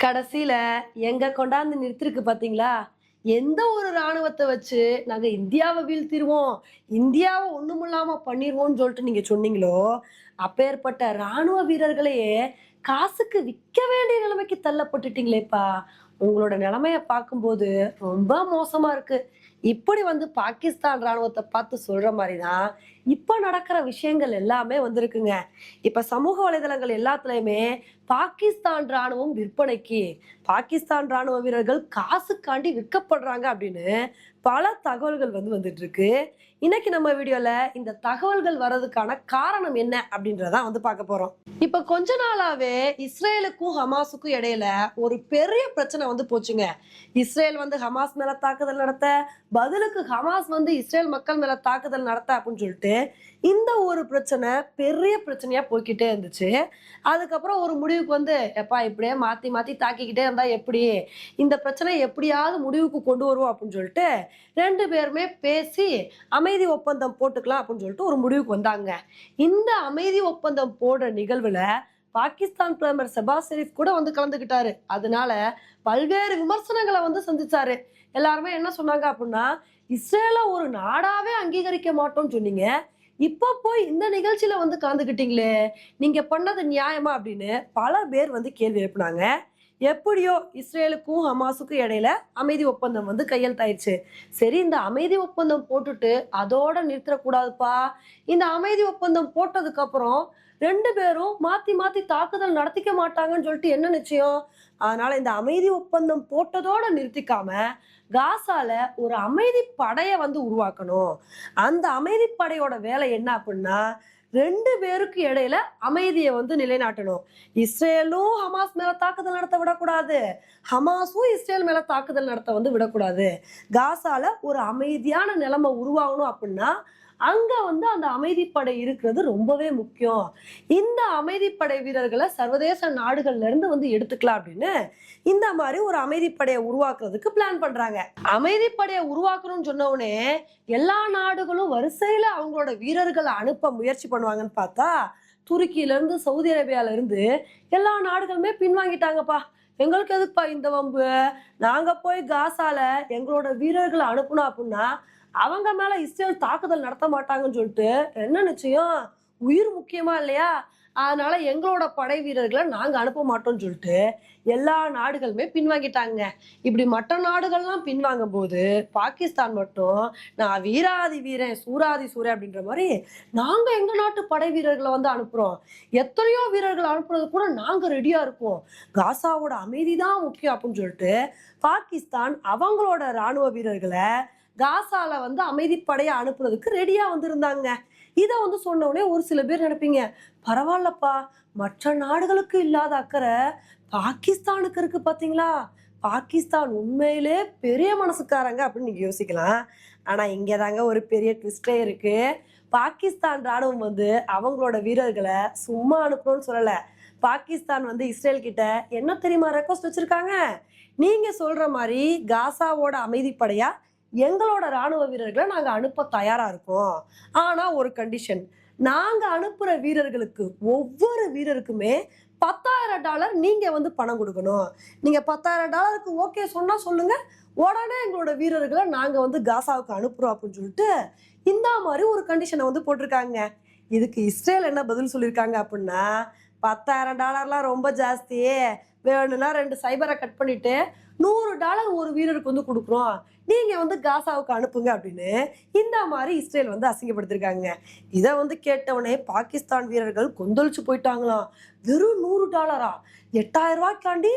கடைசியில எங்க கொண்டாந்து நிறுத்திருக்கு பாத்தீங்களா? எந்த ஒரு ராணுவத்தை வச்சு நாங்க இந்தியாவை வீழ்த்திடுவோம் இந்தியாவை ஒண்ணுமில்லாம பண்ணிடுவோம்னு சொல்லிட்டு நீங்க சொன்னீங்களோ அப்பேற்பட்ட ராணுவ வீரர்களையே காசுக்கு விற்க வேண்டிய நிலைமைக்கு தள்ளப்பட்டுட்டீங்களேப்பா. உங்களோட நிலைமைய பார்க்கும்போது ரொம்ப மோசமா இருக்கு. இப்படி வந்து பாகிஸ்தான் ராணுவத்தை பார்த்து சொல்ற மாதிரி தான் இப்போ நடக்கிற விஷயங்கள் எல்லாமே வந்திருக்குங்க. இப்ப சமூக வலைதளங்கள் எல்லாத்துலயுமே பாகிஸ்தான் ராணுவம் விற்பனைக்கு பாகிஸ்தான் ராணுவ வீரர்கள் காசுக்காண்டி விற்கப்படுறாங்க அப்படின்னு பல தகவல்கள் வந்து வந்துட்டு இருக்கு இன்னைக்கு நம்ம வீடியோல இந்த தகவல்கள் வர்றதுக்கான காரணம் என்ன அப்படின்றத வந்து பார்க்க போறோம். இப்ப கொஞ்ச நாளாவே இஸ்ரேலுக்கும் ஹமாஸுக்கும் இடையில ஒரு பெரிய பிரச்சனை வந்து போச்சுங்க. இஸ்ரேல் வந்து ஹமாஸ் மேல தாக்குதல் நடத்த பதிலுக்கு ஹமாஸ் வந்து இஸ்ரேல் மக்கள் மேல தாக்குதல் நடத்த அப்படின்னு சொல்லிட்டு இந்த ஒரு பிரச்சனை பெரிய பிரச்சனையா போய்க்கிட்டே இருந்துச்சு. அதுக்கப்புறம் ஒரு முடிவுக்கு வந்து எப்பா இப்படியே மாத்தி மாத்தி தாக்கிக்கிட்டே இருந்தா எப்படி? இந்த பிரச்சனை எப்படியாவது முடிவுக்கு கொண்டு வருவோம் அப்படின்னு சொல்லிட்டு ரெண்டு பேருமே பேசி அமைதி ஒப்பந்தம் போட்டுக்கலாம் அப்படின்னு சொல்லிட்டு ஒரு முடிவுக்கு வந்தாங்க. இந்த அமைதி ஒப்பந்தம் போடுற நிகழ்வுல பாகிஸ்தான் பிரதமர் செபாஸ் ஷெரீப் கூட வந்து கலந்துக்கிட்டாரு அதனால பல்வேறு விமர்சனங்களை வந்து சந்திச்சாரு. எல்லாருமே என்ன சொன்னாங்க அப்படின்னா இஸ்ரேல ஒரு நாடாவே அங்கீகரிக்க மாட்டோம்னு சொன்னீங்க. இப்போ போய் இந்த நிகழ்ச்சியில வந்து கலந்துக்கிட்டீங்களே நீங்க பண்ணது நியாயமா அப்படின்னு பல பேர் வந்து கேள்வி எழுப்புனாங்க. எப்படியோ இஸ்ரேலுக்கும் ஹமாஸுக்கும் இடையில அமைதி ஒப்பந்தம் வந்து கையெழுத்தாயிருச்சு. சரி இந்த அமைதி ஒப்பந்தம் போட்டுட்டு அதோட நிறுத்தக்கூடாதுப்பா. இந்த அமைதி ஒப்பந்தம் போட்டதுக்கு அப்புறம் ரெண்டு பேரும் மாத்தி மாத்தி தாக்குதல் நடத்திக்க மாட்டாங்கன்னு சொல்லிட்டு என்ன நிச்சயம்? அதனால இந்த அமைதி ஒப்பந்தம் போட்டதோட நிறுத்திக்காம காசால ஒரு அமைதி படையை வந்து உருவாக்கணும். அந்த அமைதி படையோட வேலை என்ன அப்படின்னா ரெண்டு பேருக்கு இடையில அமைதியை வந்து நிலைநாட்டணும். இஸ்ரேலும் ஹமாஸ் மேல தாக்குதல் நடத்த விடக்கூடாது. ஹமாஸும் இஸ்ரேல் மேல தாக்குதல் நடத்த வந்து விடக்கூடாது. காசால ஒரு அமைதியான நிலைமை உருவாகணும் அப்படின்னா அங்க வந்து அந்த அமைதிப்படை இருக்கிறது ரொம்பவே முக்கியம். இந்த அமைதிப்படை வீரர்களை சர்வதேச நாடுகள்ல இருந்து வந்து எடுத்துக்கலாம் அப்படின்னு இந்த மாதிரி ஒரு அமைதிப்படையை உருவாக்குறதுக்கு பிளான் பண்றாங்க. அமைதிப்படையை உருவாக்கணும்னு சொன்ன உடனே எல்லா நாடுகளும் வரிசையில அவங்களோட வீரர்களை அனுப்ப முயற்சி பண்ணுவாங்கன்னு பார்த்தா துருக்கியில இருந்து சவுதி அரேபியால இருந்து எல்லா நாடுகளுமே பின்வாங்கிட்டாங்கப்பா. எங்களுக்கு எதுக்குப்பா இந்த வம்பு? நாங்க போய் காசால எங்களோட வீரர்களை அனுப்பணும் அப்படின்னா அவங்க மேல இஸ்ரேல் தாக்குதல் நடத்த மாட்டாங்கன்னு சொல்லிட்டு என்ன நிச்சயம்? உயிர் முக்கியமா இல்லையா? அதனால எங்களோட படை வீரர்களை நாங்க அனுப்ப மாட்டோம்னு சொல்லிட்டு எல்லா நாடுகளுமே பின்வாங்கிட்டாங்க. இப்படி மற்ற நாடுகள்லாம் பின்வாங்கும் போது பாகிஸ்தான் மட்டும் நான் வீராதி வீரன் சூராதி சூரன் அப்படின்ற மாதிரி நாங்க எங்க நாட்டு படை வீரர்களை வந்து அனுப்புறோம்? எத்தனையோ வீரர்களை அனுப்புறது கூட நாங்க ரெடியா இருக்கோம் காசாவோட அமைதி தான் முக்கியம் அப்படின்னு சொல்லிட்டு பாகிஸ்தான் அவங்களோட ராணுவ வீரர்களை காசால வந்து அமைதிப்படையை அனுப்புறதுக்கு ரெடியா வந்திருந்தாங்க. இதை வந்து சொன்ன உடனே ஒரு சில பேர் நினைப்பீங்க பரவாயில்லப்பா மற்ற நாடுகளுக்கு இல்லாத அக்கறை பாகிஸ்தானுக்கு இருக்கு பாத்தீங்களா? பாகிஸ்தான் உண்மையிலே பெரிய மனசுக்காரங்க அப்படின்னு நீங்க யோசிக்கலாம். ஆனா இங்கே தாங்க ஒரு பெரிய ட்விஸ்டே இருக்கு. பாகிஸ்தான் ராணுவம் வந்து அவங்களோட வீரர்களை சும்மா அனுப்பணும்னு சொல்லல. பாகிஸ்தான் வந்து இஸ்ரேல் கிட்ட என்ன தெரியுமா ரெக்வஸ்ட் வச்சிருக்காங்க? நீங்க சொல்ற மாதிரி காசாவோட அமைதிப்படையா எங்களோட ராணுவ வீரர்களை நாங்கள் அனுப்ப தயாராக இருக்கோம். ஆனால் ஒரு கண்டிஷன் நாங்கள் அனுப்புகிற வீரர்களுக்கு ஒவ்வொரு வீரருக்குமே பத்தாயிரம் டாலர் நீங்கள் வந்து பணம் கொடுக்கணும். நீங்கள் பத்தாயிரம் டாலருக்கு ஓகே சொன்னால் சொல்லுங்கள் உடனே எங்களோட வீரர்களை நாங்கள் வந்து காசாவுக்கு அனுப்புகிறோம் அப்படின்னு சொல்லிட்டு இந்த மாதிரி ஒரு கண்டிஷனை வந்து போட்டிருக்காங்க. இதுக்கு இஸ்ரேல் என்ன பதில் சொல்லியிருக்காங்க அப்படின்னா பத்தாயிரம் டாலர்லாம் ரொம்ப ஜாஸ்தி. வேணும்னா ரெண்டு சைபரை கட் பண்ணிட்டு நூறு டாலர் ஒரு வீரருக்கு வந்து கொடுக்குறோம். நீங்க வந்து காசாவுக்கு அனுப்புங்க அப்படின்னு இந்த மாதிரி இஸ்ரேல் வந்து அசிங்கப்படுத்திருக்காங்க. இதை வந்து கேட்டவுடனே பாகிஸ்தான் வீரர்கள் கொந்தளிச்சு போயிட்டாங்களாம். வெறும் நூறு டாலரா? எட்டாயிரம் ரூபாய்க்காண்டி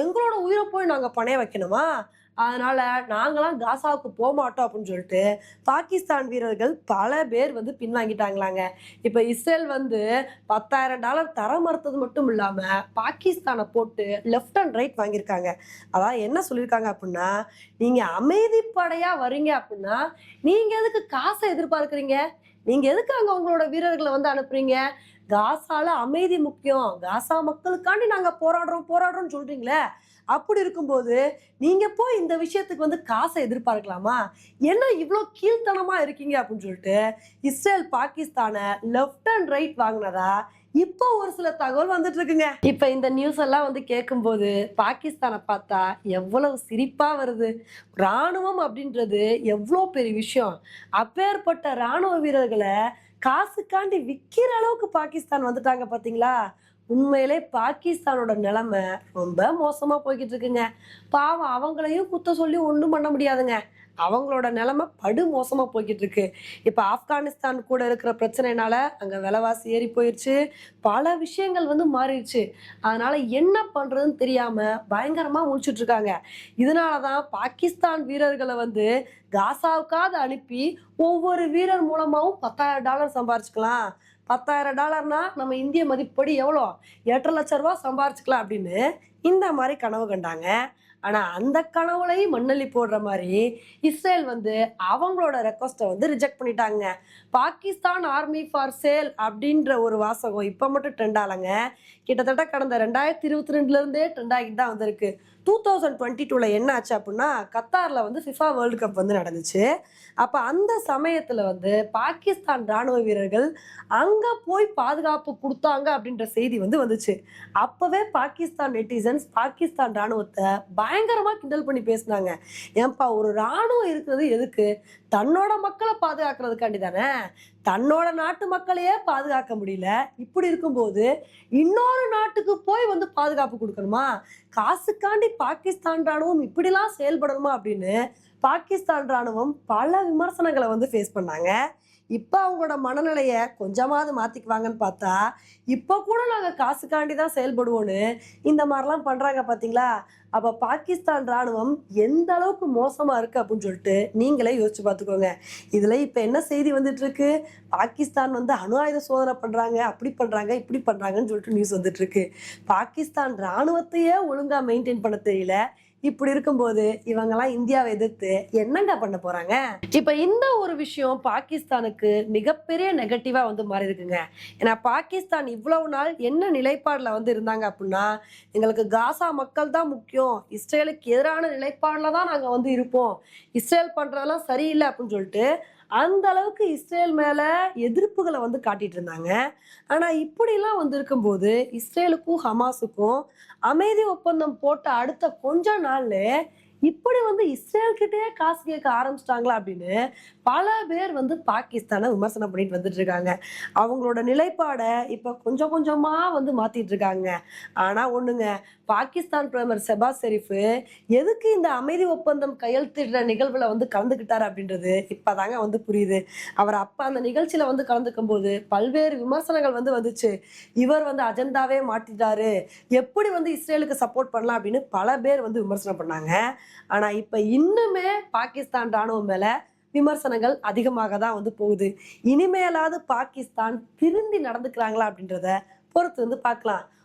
எங்களோட உயிரை போய் நாங்கள் பணைய வைக்கணுமா? அதனால நாங்களாம் காசாவுக்கு போக மாட்டோம் அப்படின்னு சொல்லிட்டு பாகிஸ்தான் வீரர்கள் பல பேர் வந்து பின்வாங்கிட்டாங்களாங்க. இப்போ இஸ்ரேல் வந்து பத்தாயிரம் டாலர் தர மறுத்தது மட்டும் இல்லாம பாகிஸ்தானை போட்டு லெஃப்ட் அண்ட் ரைட் வாங்கியிருக்காங்க. அதான் என்ன சொல்லியிருக்காங்க அப்படின்னா நீங்க அமைதிப்படையா வரீங்க அப்படின்னா நீங்க எதுக்கு காசை எதிர்பார்க்குறீங்க? நீங்க எதுக்கு அங்க உங்களோட வீரர்களை வந்து அனுப்புறீங்க? காசால அமைதி முக்கியம். காசா மக்களுக்காண்டி நாங்க போராடுறோம் போராடுறோம்னு சொல்றீங்களே? அப்படி இருக்கும்போது நீங்க போய் இந்த விஷயத்துக்கு வந்து காசை எதிர்பார்க்கலாமா? என்ன இவ்வளோ கீழ்த்தனமா இருக்கீங்க அப்படின்னு சொல்லிட்டு இஸ்ரேல் பாகிஸ்தானை லெஃப்ட் அண்ட் ரைட் வாங்கினதா இப்போ ஒரு சில தகவல் வந்துட்டு இருக்குங்க. இப்ப இந்த நியூஸ் எல்லாம் வந்து கேட்கும்போது பாகிஸ்தானை பார்த்தா எவ்வளவு சிரிப்பா வருது. ராணுவம் அப்படின்றது எவ்வளோ பெரிய விஷயம். அப்பேற்பட்ட ராணுவ வீரர்களை காசுக்காண்டி விற்கிற அளவுக்கு பாகிஸ்தான் வந்துட்டாங்க பார்த்தீங்களா உண்மையிலே பாகிஸ்தானோட நிலைமை ரொம்ப மோசமா போய்கிட்டு இருக்குங்க பாவம் அவங்களையும் குத்த சொல்லி ஒன்றும் பண்ண முடியாதுங்க. அவங்களோட நிலைமை படு மோசமா போய்கிட்டு இருக்கு இப்ப ஆப்கானிஸ்தான் கூட இருக்கிற பிரச்சனைனால அங்க விலைவாசி ஏறி போயிருச்சு. பல விஷயங்கள் வந்து மாறிடுச்சு. அதனால என்ன பண்றதுன்னு தெரியாம பயங்கரமா முடிச்சுட்டு இருக்காங்க இதனாலதான் பாகிஸ்தான் வீரர்களை வந்து காசாவுக்காவது அனுப்பி ஒவ்வொரு வீரர் மூலமாவும் பத்தாயிரம் டாலர் சம்பாரிச்சுக்கலாம். பத்தாயிரம் டாலர்னா நம்ம இந்திய மதிப்படி எவ்வளோ? எட்டரை லட்ச ரூபா சம்பாரிச்சுக்கலாம் அப்படின்னு இந்த மாதிரி கனவு கண்டாங்க. ஆனா அந்த கனவுலையும் மண்ணள்ளி போடுற மாதிரி இஸ்ரேல் வந்து அவங்களோட ரெக்வஸ்ட்டை வந்து ரிஜெக்ட் பண்ணிட்டாங்க. பாகிஸ்தான் ஆர்மி ஃபார் சேல் அப்படின்ற ஒரு வாசகம் இப்போ மட்டும் ட்ரெண்ட் ஆலங்க கிட்டத்தட்ட கடந்த ரெண்டாயிரத்தி இருபத்தி ரெண்டுல இருந்தே ட்ரெண்ட் ஆகிட்டு தான் வந்திருக்கு. டூ தௌசண்ட் டுவெண்ட்டி டூவில் என்ன ஆச்சு அப்படின்னா கத்தாரில் வந்து ஃபிஃபா வேர்ல்டு கப் வந்து நடந்துச்சு. அப்போ அந்த சமயத்தில் வந்து பாகிஸ்தான் ராணுவ வீரர்கள் அங்கே போய் பாதுகாப்பு கொடுத்தாங்க அப்படின்ற செய்தி வந்து வந்துச்சு. அப்போவே பாகிஸ்தான் நெட்டிசன் நெட்டிசன்ஸ் பாகிஸ்தான் ராணுவத்தை பயங்கரமாக கிண்டல் பண்ணி பேசினாங்க. ஏன்பா ஒரு ராணுவம் இருக்கிறது எதுக்கு? தன்னோட மக்களை பாதுகாக்கிறதுக்காண்டி தானே? தன்னோட நாட்டு மக்களையே பாதுகாக்க முடியல. இப்படி இருக்கும்போது இன்னொரு நாட்டுக்கு போய் வந்து பாதுகாப்பு கொடுக்கணுமா? காசுக்காண்டி பாகிஸ்தான் ராணுவம் இப்படிலாம் செயல்படணுமா அப்படின்னு பாகிஸ்தான் ராணுவம் பல விமர்சனங்களை வந்து ஃபேஸ் பண்ணாங்க. இப்போ அவங்களோட மனநிலையை கொஞ்சமாவது மாற்றிக்குவாங்கன்னு பார்த்தா இப்போ கூட நாங்கள் காசுக்காண்டி தான் செயல்படுவோன்னு இந்த மாதிரிலாம் பண்ணுறாங்க பார்த்தீங்களா அப்போ பாகிஸ்தான் ராணுவம் எந்த அளவுக்கு மோசமாக இருக்குது அப்படின்னு சொல்லிட்டு நீங்களே யோசிச்சு பார்த்துக்கோங்க. இதில் இப்போ என்ன செய்தி வந்துட்டு இருக்கு? பாகிஸ்தான் வந்து அணு ஆயுத சோதனை பண்ணுறாங்க அப்படி பண்ணுறாங்க இப்படி பண்ணுறாங்கன்னு சொல்லிட்டு நியூஸ் வந்துட்டு இருக்கு. பாகிஸ்தான் ராணுவத்தையே ஒழுங்காக மெயின்டைன் பண்ண தெரியல. இப்படி இருக்கும்போது இவங்கெல்லாம் இந்தியாவை எதிர்த்து என்னங்க பண்ண போறாங்க? இப்ப இந்த ஒரு விஷயம் பாகிஸ்தானுக்கு மிகப்பெரிய நெகட்டிவா வந்து மாறி இருக்குங்க. ஏன்னா பாகிஸ்தான் இவ்வளவு நாள் என்ன நிலைப்பாடுல வந்து இருந்தாங்க அப்படின்னா எங்களுக்கு காசா மக்கள் தான் முக்கியம். இஸ்ரேலுக்கு எதிரான நிலைப்பாடுல தான் நாங்க வந்து இருப்போம். இஸ்ரேல் பண்றதெல்லாம் சரியில்லை அப்படின்னு சொல்லிட்டு அந்த அளவுக்கு இஸ்ரேல் மேலே எதிர்ப்புகளை வந்து காட்டிட்டு இருந்தாங்க. ஆனால் இப்படிலாம் வந்து இருக்கும்போது இஸ்ரேலுக்கும் ஹமாஸுக்கும் அமைதி ஒப்பந்தம் போட்ட அடுத்த கொஞ்ச நாள்ல இப்படி வந்து இஸ்ரேல்கிட்டயே காசு கேட்க ஆரம்பிச்சிட்டாங்களா அப்படின்னு பல பேர் வந்து பாகிஸ்தானை விமர்சனம் பண்ணிட்டு வந்துட்டு இருக்காங்க. அவங்களோட நிலைப்பாடை இப்ப கொஞ்சம் கொஞ்சமா வந்து மாத்திட்டு இருக்காங்க. ஆனா ஒண்ணுங்க பாகிஸ்தான் பிரதமர் செபாஸ் ஷெரீஃபு எதுக்கு இந்த அமைதி ஒப்பந்தம் கையெழுத்திடுற நிகழ்வில் வந்து கலந்துக்கிட்டார் அப்படின்றது இப்பதாங்க வந்து புரியுது. அவர் அப்போ அந்த நிகழ்ச்சியில் வந்து கலந்துக்கும் போது பல்வேறு விமர்சனங்கள் வந்து வந்துச்சு. இவர் வந்து அஜெண்டாவே மாட்டிட்டாரு எப்படி வந்து இஸ்ரேலுக்கு சப்போர்ட் பண்ணலாம் அப்படின்னு பல பேர் வந்து விமர்சனம் பண்ணாங்க. ஆனால் இப்போ இன்னுமே பாகிஸ்தான் ராணுவம் மேலே விமர்சனங்கள் அதிகமாக தான் வந்து போகுது. இனிமேலாவது பாகிஸ்தான் திருந்தி நடந்துக்கிறாங்களா அப்படின்றத பொறுத்து வந்து பார்க்கலாம்.